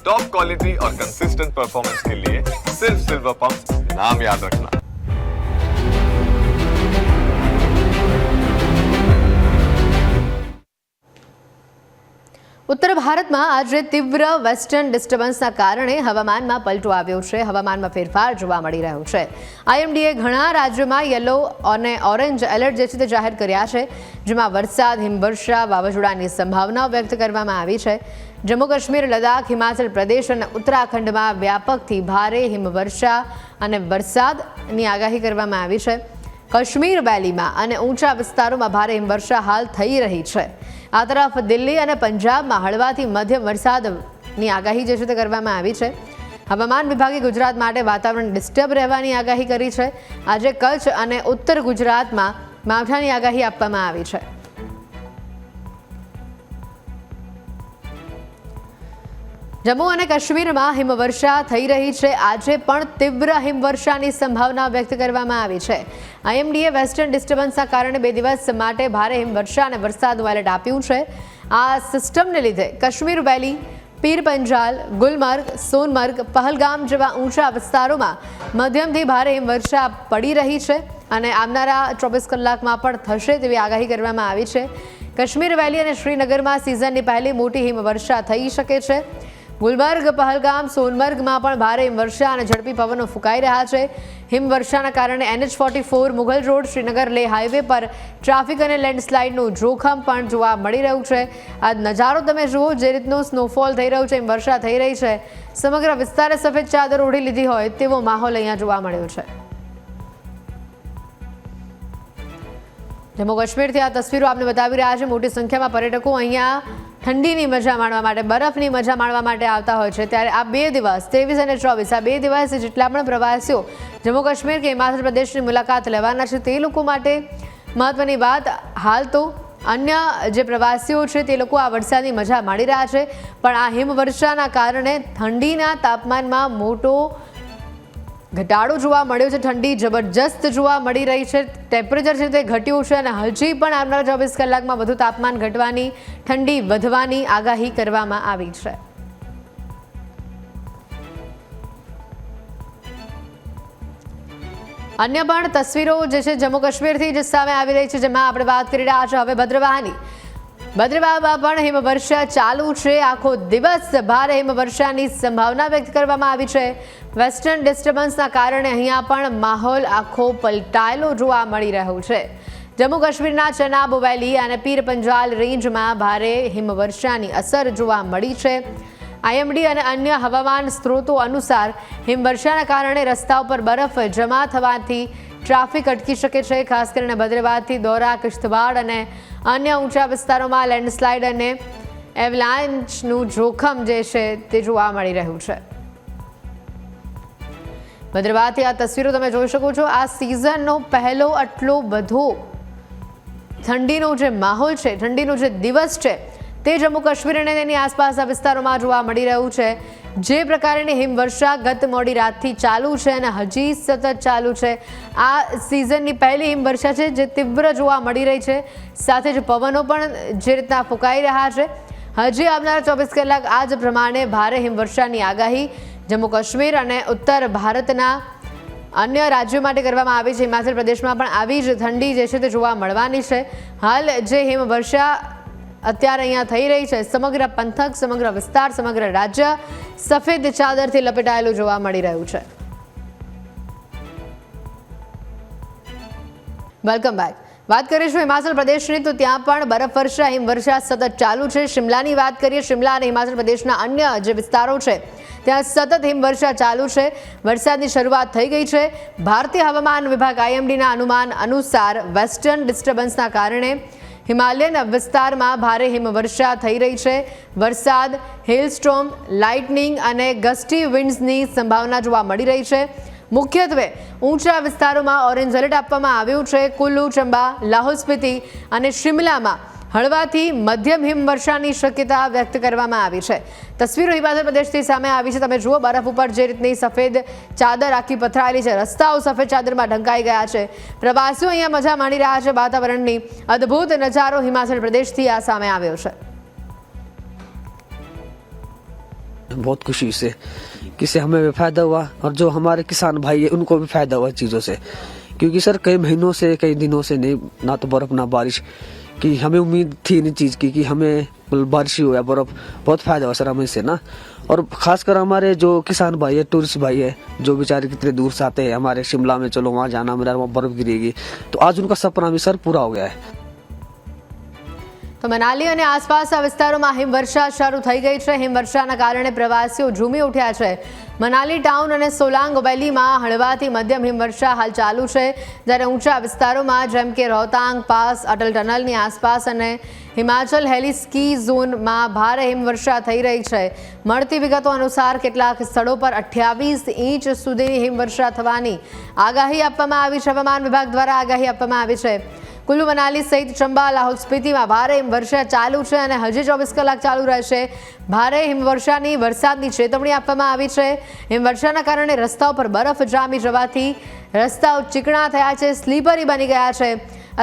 Top quality और consistent performance के लिए सिर्फ सिल्वर पंप नाम याद रखना ઉત્તર ભારતમાં આજે તીવ્ર વેસ્ટર્ન ડિસ્ટર્બન્સના કારણે હવામાનમાં પલટો આવ્યો છે હવામાનમાં ફેરફાર જોવા મળી રહ્યો છે આઈએમડીએ ઘણા રાજ્યોમાં યલો અને ઓરેન્જ એલર્ટ જે છે તે જાહેર કર્યા છે જેમાં વરસાદ હિમવર્ષા વાવાઝોડાની સંભાવનાઓ વ્યક્ત કરવામાં આવી છે જમ્મુ કાશ્મીર લદાખ હિમાચલ પ્રદેશ અને ઉત્તરાખંડમાં વ્યાપકથી ભારે હિમવર્ષા અને વરસાદની આગાહી કરવામાં આવી છે. કાશ્મીર વેલીમાં અને ઊંચા વિસ્તારોમાં ભારે હિમવર્ષા હાલ થઈ રહી છે. આ તરફ દિલ્હી અને પંજાબમાં હળવાથી મધ્યમ વરસાદની આગાહી જે છે તે કરવામાં આવી છે. હવામાન વિભાગે ગુજરાત માટે વાતાવરણ ડિસ્ટર્બ રહેવાની આગાહી કરી છે. આજે કચ્છ અને ઉત્તર ગુજરાતમાં માવઠાની આગાહી આપવામાં આવી છે. જમ્મુ અને કાશ્મીરમાં હિમવર્ષા થઈ રહી છે. આજે પણ તીવ્ર હિમવર્ષાની સંભાવના વ્યક્ત કરવામાં આવી છે. આઈએમડીએ વેસ્ટર્ન ડિસ્ટર્બન્સના કારણે બે દિવસ માટે ભારે હિમવર્ષા અને વરસાદનું એલર્ટ આપ્યું છે. આ સિસ્ટમને લીધે કાશ્મીર વેલી, પીર પંજાલ, ગુલમર્ગ, સોનમર્ગ, પહલગામ જેવા ઊંચા વિસ્તારોમાં મધ્યમથી ભારે હિમવર્ષા પડી રહી છે અને આવનારા ચોવીસ કલાકમાં પણ થશે તેવી આગાહી કરવામાં આવી છે. કાશ્મીર વેલી અને શ્રીનગરમાં સિઝનની પહેલી મોટી હિમવર્ષા થઈ શકે છે. ગુલબર્ગ પહલગામ, સોનમર્ગમાં પણ ભારે હિમવર્ષા અને ઝડપી પવનો ફૂંકાઈ રહ્યા છે. હિમવર્ષાના કારણે NH forty four Mughal road, Srinagar Leh highway પર ટ્રાફિક અને લેન્ડસ્લાઇડનું જોખમ પણ જોવા મળી રહ્યું છે. આ નજારો તમે જુઓ, જે રીતનો સ્નોફોલ થઈ રહ્યું છે હિમવર્ષા થઈ રહી છે. સમગ્ર વિસ્તારે સફેદ ચાદર ઓઢી લીધી હોય તેવો માહોલ અહીંયા જોવા મળ્યો છે. જમ્મુ કાશ્મીરથી આ તસવીરો આપને બતાવી રહ્યા છે. મોટી સંખ્યામાં પર્યટકો અહીંયા ઠંડીની મજા માણવા માટે, બરફની મજા માણવા માટે આવતા હોય છે. ત્યારે આ બે દિવસ, ત્રેવીસ અને ચોવીસ, આ બે દિવસ જેટલા પણ પ્રવાસીઓ જમ્મુ કાશ્મીર કે હિમાચલ પ્રદેશની મુલાકાત લેવાના છે, તે લોકો માટે મહત્વની વાત. હાલ તો અન્ય જે પ્રવાસીઓ છે, તે લોકો આ વરસાદની મજા માણી રહ્યા છે. પણ આ હિમવર્ષાના કારણે ઠંડીના તાપમાનમાં મોટો ઘટાડો જોવા મળ્યો છે, ઠંડી જબરજસ્ત જોવા મળી રહી છે. ટેમ્પરેચર છે તે ઘટ્યું છે અને હજી પણ આવનારા ચોવીસ કલાકમાં વધુ તાપમાન ઘટવાની, ઠંડી વધવાની આગાહી કરવામાં આવી છે. અન્ય પણ તસવીરો જે છે, જમ્મુ કાશ્મીરથી જે સામે આવી રહી છે, જેમાં આપણે વાત કરી રહ્યા છે હવે ભદ્રવાહની. ભદ્રવાહમાં પણ હિમવર્ષા ચાલુ છે. આખો દિવસ ભારે હિમવર્ષાની સંભાવના વ્યક્ત કરવામાં આવી છે. વેસ્ટર્ન ડિસ્ટર્બન્સના કારણે અહીંયા પણ માહોલ આખો પલટાયેલો જોવા મળી રહ્યો છે. જમ્મુ કાશ્મીરના ચનાબ વેલી અને પીર પંજાલ રેન્જમાં ભારે હિમવર્ષાની અસર જોવા મળી છે. આઈએમડી અને અન્ય હવામાન સ્ત્રોતો અનુસાર હિમવર્ષાના કારણે રસ્તા ઉપર બરફ જમા થવાથી ટ્રાફિક અટકી શકે છે. ખાસ કરીને ભદ્રવાદથી દોરા, કિશ્તવાડ અને અન્ય ઊંચા વિસ્તારોમાં લેન્ડસ્લાઇડ અને એવલાન્ચનું જોખમ જે છે તે જોવા મળી રહ્યું છે. ભદ્રવાથી આ તસવીરો તમે જોઈ શકો છો. આ સિઝનનો પહેલો આટલો બધો ઠંડીનો જે માહોલ છે, ઠંડીનો જે દિવસ છે તે જમ્મુ કાશ્મીર અને તેની આસપાસના વિસ્તારોમાં જોવા મળી રહ્યું છે. જે પ્રકારની હિમવર્ષા ગત મોડી રાતથી ચાલુ છે અને હજી સતત ચાલુ છે. આ સિઝનની પહેલી હિમવર્ષા છે જે તીવ્ર જોવા મળી રહી છે. સાથે જ પવનો પણ જે રીતના ફૂંકાઈ રહ્યા છે. હજી આવનારા ચોવીસ કલાક આ જ પ્રમાણે ભારે હિમવર્ષાની આગાહી જમ્મુ કાશ્મીર અને ઉત્તર ભારતના અન્ય રાજ્યો માટે કરવામાં આવી છે. હિમાચલ પ્રદેશમાં પણ આવી જ ઠંડી જે છે તે જોવા મળવાની છે. હાલ જે હિમવર્ષા અત્યારે અહીંયા થઈ રહી છે સમગ્ર પંથક, સમગ્ર વિસ્તાર, સમગ્ર રાજ્ય સફેદ ચાદરથી લપેટાયેલું જોવા મળી રહ્યું છે. Welcome back. વાત કરીશું હિમાચલ પ્રદેશની, તો ત્યાં પણ બરફવર્ષા હિમવર્ષા સતત ચાલુ છે. શિમલાની વાત કરીએ, શિમલા અને હિમાચલ પ્રદેશના અન્ય જે વિસ્તારો છે, ત્યાં સતત હિમવર્ષા ચાલુ છે. વરસાદની શરૂઆત થઈ ગઈ છે. ભારતીય હવામાન વિભાગ આઈએમડીના અનુમાન અનુસાર વેસ્ટર્ન ડિસ્ટર્બન્સના કારણે હિમાલયન વિસ્તારમાં ભારે હિમવર્ષા થઈ રહી છે. વરસાદ હિલસ્ટ્રોમ લાઇટનિંગ અને ગસ્ટી વિન્ડ્સની સંભાવના જોવા મળી રહી છે. મુખ્યત્વે ઊંચા વિસ્તારોમાં ઓરેન્જ એલર્ટ આપવામાં આવ્યું છે. કુલ્લુ, ચંબા લાહોલ સ્પીતિ અને શિમલામાં હળવાથી મધ્યમ હિમવર્ષાની શક્યતા વ્યક્ત કરવામાં આવી છે તસવીરો હિમાચલ પ્રદેશથી સામે આવી છે તમે જુઓ બરફ ઉપર જે રીતની સફેદ ચાદર આખી પથરાયેલી છે રસ્તાઓ સફેદ ચાદરમાં ઢંકાઈ ગયા છે પ્રવાસીઓ અહીંયા મજા માણી રહ્યા છે વાતાવરણની અદ્ભુત નજારો હિમાચલ પ્રદેશથી આ સામે આવ્યો છે बहुत खुशी से किससे हमें भी फायदा हुआ और जो हमारे किसान भाई है उनको भी फायदा हुआ चीज़ों से क्योंकि सर, कई महीनों से, कई दिनों से नहीं, ना तो बर्फ़, ना बारिश कि हमें उम्मीद थी इन चीज़ की कि हमें मतलब बारिश ही हो या बर्फ़, बहुत फ़ायदा हुआ सर हमें इससे ना। और खासकर हमारे जो किसान भाई है, टूरिस्ट भाई है, जो बेचारे कितने दूर से आते हैं, हमारे शिमला में, चलो वहाँ जाना, मेरा वहाँ बर्फ़ गिरेगी। तो आज उनका सपना भी सर पूरा हो गया है। તો મનાલી અને આસપાસના વિસ્તારોમાં હિમવર્ષા શરૂ થઈ ગઈ છે. હિમવર્ષાના કારણે પ્રવાસીઓ ઝૂમી ઉઠ્યા છે. મનાલી ટાઉન અને સોલાંગ વેલીમાં હળવાથી મધ્યમ હિમવર્ષા હાલ ચાલુ છે. જ્યારે ઊંચા વિસ્તારોમાં જેમ કે રોહતાંગ પાસ, અટલ ટનલની આસપાસ અને હિમાચલ હેલી સ્કી ઝોનમાં ભારે હિમવર્ષા થઈ રહી છે. મળતી વિગતો અનુસાર કેટલાક સ્થળો પર અઠ્યાવીસ ઇંચ સુધીની હિમવર્ષા થવાની આગાહી આપવામાં આવી છે. હવામાન વિભાગ દ્વારા આગાહી આપવામાં આવી છે. કુલ્લુ મનાલી સહિત ચંબા લાહોલ સ્પીતિમાં ભારે હિમવર્ષા ચાલુ છે અને હજી ચોવીસ કલાક ચાલુ રહેશે. ભારે હિમવર્ષાની વરસાદની ચેતવણી આપવામાં આવી છે. હિમવર્ષાના કારણે રસ્તાઓ પર બરફ જામી જવાથી રસ્તાઓ ચીકણા થયા છે, સ્લીપરી બની ગયા છે.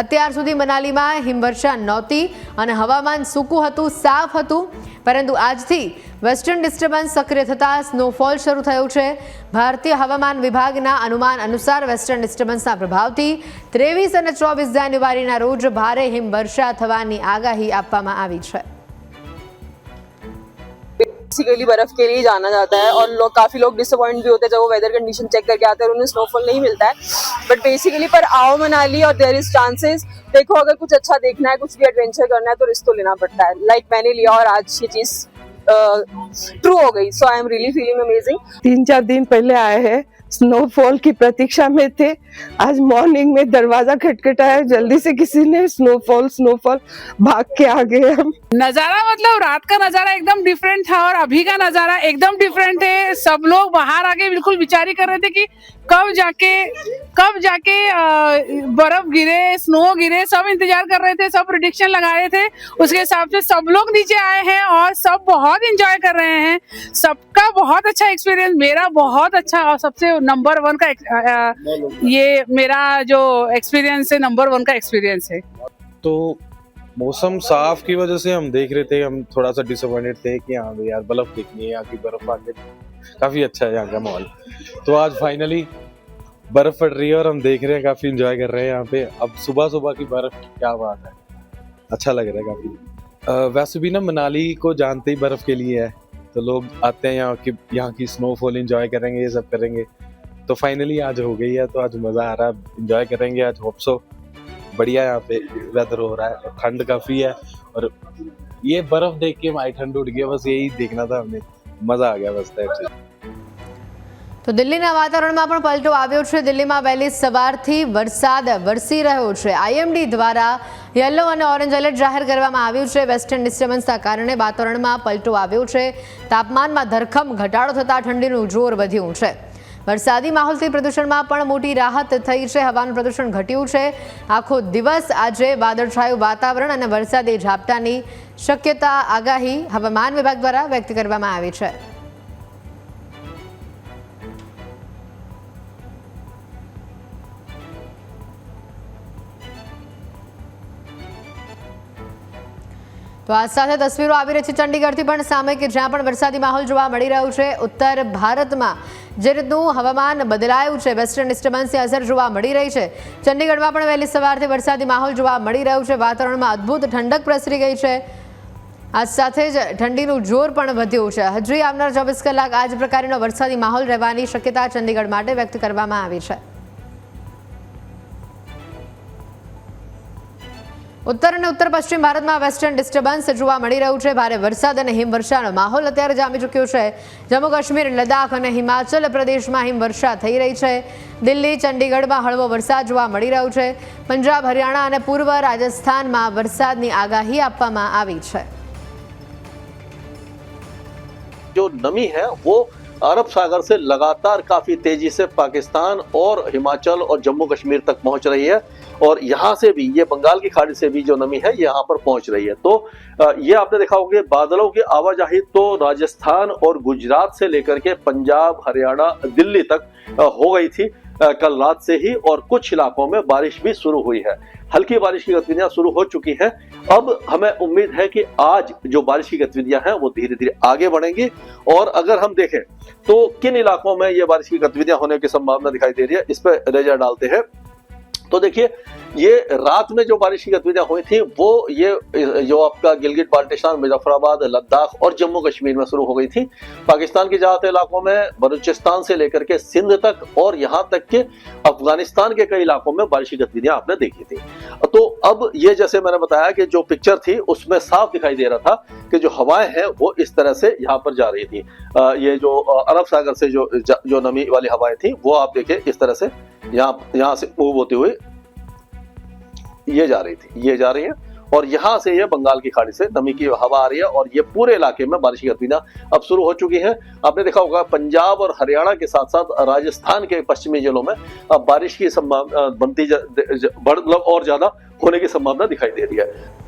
અત્યાર સુધી મનાલીમાં હિમવર્ષા નહોતી અને હવામાન સૂકું હતું, સાફ હતું. પરંતુ આજથી વેસ્ટર્ન ડિસ્ટર્બન્સ સક્રિય થતાં સ્નોફોલ શરૂ થયું છે. ભારતીય હવામાન વિભાગના અનુમાન અનુસાર વેસ્ટર્ન ડિસ્ટર્બન્સના પ્રભાવથી ત્રેવીસ અને ચોવીસ જાન્યુઆરીના રોજ ભારે હિમવર્ષા થવાની આગાહી આપવામાં આવી છે. बेसिकली बर्फ़ के लिए जाना जाता है और लोग, काफ़ी लोग डिसअपॉइंट भी होते हैं जब वो वेदर कंडीशन चेक करके आते हैं और उन्हें स्नोफॉल नहीं मिलता है। बट बेसिकली पर आओ मनाली और देर इज़ चांसेस देखो, अगर कुछ अच्छा देखना है, कुछ भी एडवेंचर करना है तो रिस्क तो लेना पड़ता है। लाइक like मैंने लिया और आज ये चीज़ ट्रू हो गई। So I am really feeling amazing तीन चार दिन पहले आए हैं। स्नोफॉल की प्रतीक्षा में थे। आज मॉर्निंग में दरवाज़ा खटखटाया, जल्दी से किसी ने स्नोफॉल स्नोफॉल भाग के आ गए हम। नज़ारा मतलब रात का नज़ारा एकदम डिफरेंट था और अभी का नज़ारा एकदम डिफरेंट है। सब लोग बाहर आके बिल्कुल विचार ही कर रहे थे कि कब जाके कब जाके बर्फ़ गिरे स्नो गिरे, सब इंतज़ार कर रहे थे, सब प्रिडिक्शन लगा रहे थे। उसके हिसाब से सब लोग नीचे आए हैं और सब बहुत इंजॉय कर रहे हैं। सबका बहुत अच्छा एक्सपीरियंस मेरा बहुत अच्छा और सबसे नंबर वन का ये मेरा जो एक्सपीरियंस है नंबर वन का एक्सपीरियंस है। तो मौसम साफ़ की वजह से हम देख रहे थे, हम थोड़ा सा डिसअपॉइंटेड थे कि हाँ यार, बर्फ़ देखनी है बर्फ़ आके काफ़ी अच्छा है यहाँ का माहौल। तो आज फाइनली बर्फ़ पड़ रही है और हम देख रहे हैं काफ़ी इंजॉय कर रहे हैं यहाँ पे। अब सुबह सुबह की बर्फ़ क्या बात है। अच्छा लग रहा है काफ़ी। वैसे भी ना मनाली को जानते ही बर्फ़ के लिए है। तो लोग आते हैं यहाँ की यहाँ की स्नोफॉल इंजॉय करेंगे, ये सब करेंगे। तो फाइनली आज हो गई है तो आज मज़ा आ रहा है। इंजॉय करेंगे आज होप सो बढ़िया यहाँ पे वेदर हो रहा है ठंड काफ़ी है। और ये बर्फ़ देख के माई ठंड उठ गया बस यही देखना था हमें મજા આ ગયા બસ તો દિલ્હીના વાતાવરણમાં પણ પલટો આવ્યો છે. દિલ્હીમાં વહેલી સવારથી વરસાદ વરસી રહ્યો છે. આઈએમડી દ્વારા યલો અને ઓરેન્જ એલર્ટ જાહેર કરવામાં આવ્યું છે. વેસ્ટર્ન ડિસ્ટર્બન્સના કારણે વાતાવરણમાં પલટો આવ્યો છે. તાપમાનમાં ધરખમ ઘટાડો થતાં ઠંડીનું જોર વધ્યું છે. વરસાદી માહોલથી પ્રદૂષણમાં પણ મોટી રાહત થઈ છે. હવાનું પ્રદૂષણ ઘટ્યું છે. આખો દિવસ આજે વાદળછાયું વાતાવરણ અને વરસાદી ઝાપટાની શક્યતા આગાહી હવામાન વિભાગ દ્વારા વ્યક્ત કરવામાં આવી છે. તો આ સાથે તસવીરો આવી રહી છે ચંડીગઢથી પણ સામે કે જ્યાં પણ વરસાદી માહોલ જોવા મળી રહ્યું છે. ઉત્તર ભારતમાં જે રીતનું હવામાન બદલાયું છે વેસ્ટર્ન ડિસ્ટર્બન્સની અસર જોવા મળી રહી છે. ચંડીગઢમાં પણ વહેલી સવારથી વરસાદી માહોલ જોવા મળી રહ્યું છે. વાતાવરણમાં અદ્ભુત ઠંડક પ્રસરી ગઈ છે. આ સાથે જ ઠંડીનું જોર પણ વધ્યું છે. હજી આવનાર ચોવીસ કલાક આ જ પ્રકારનો વરસાદી માહોલ રહેવાની શક્યતા ચંડીગઢ માટે વ્યક્ત કરવામાં આવી છે. ઉત્તર અને ઉત્તર પશ્ચિમ ભારતમાં વેસ્ટર્ન ડિસ્ટર્બન્સ જોવા મળી રહ્યું છે. ભારે વરસાદ અને હિમવર્ષાનો માહોલ અત્યારે જામી ચૂક્યો છે. જમ્મુ કાશ્મીર, લદ્દાખ અને હિમાચલ પ્રદેશમાં હિમવર્ષા થઈ રહી છે. દિલ્હી ચંડીગઢમાં હળવો વરસાદ જોવા મળી રહ્યો છે. પંજાબ, હરિયાણા અને પૂર્વ રાજસ્થાનમાં વરસાદની આગાહી આપવામાં આવી છે. જો નમી હૈ, વો अरब सागर से लगातार काफ़ी तेज़ी से पाकिस्तान और हिमाचल और जम्मू कश्मीर तक पहुँच रही है और यहाँ से भी, ये बंगाल की खाड़ी से भी जो नमी है, यहाँ पर पहुँच रही है। तो ये आपने देखा होगा बादलों की आवाजाही तो राजस्थान और गुजरात से लेकर के पंजाब, हरियाणा, दिल्ली तक हो गई थी कल रात से ही और कुछ इलाकों में बारिश भी शुरू हुई है। हल्की बारिश की गतिविधियाँ शुरू हो चुकी हैं। अब हमें उम्मीद है कि आज जो बारिश की गतिविधियाँ हैं, वो धीरे धीरे आगे बढ़ेंगी। और अगर हम देखें तो किन इलाकों में ये बारिश की गतिविधियाँ होने की संभावना दिखाई दे रही है, इस पर नज़र डालते हैं। तो देखिए ये रात में जो बारिश की गतिविधियाँ हुई थी, वो ये, जो आपका गिलगिट बाल्टिस्तान, मुजफ्फराबाद, लद्दाख और जम्मू कश्मीर में शुरू हो गई थी। पाकिस्तान के ज़्यादातर इलाकों में बलूचिस्तान से लेकर के सिंध तक और यहाँ तक के अफ़गानिस्तान के कई इलाकों में बारिश की गतिविधियाँ आपने देखी थी। तो अब ये जैसे मैंने बताया कि जो पिक्चर थी, उसमें साफ़ दिखाई दे रहा था कि जो हवाएँ हैं, वो इस तरह से यहाँ पर जा रही थी। ये जो अरब सागर से जो जो नमी वाली हवाएँ थी, वो आप देखिए इस तरह से यहाँ यहाँ से मूव होते हुए ये जा रही थी, ये जा रही है। और यहाँ से ये बंगाल की खाड़ी से नमी की हवा आ रही है और ये पूरे इलाके में बारिश की गतिविधियाँ अब शुरू हो चुकी हैं। आपने देखा होगा, पंजाब और हरियाणा के साथ साथ राजस्थान के पश्चिमी जिलों में अब बारिश की संभावना बनती बढ़ मतलब और ज़्यादा होने की संभावना दिखाई दे रही है।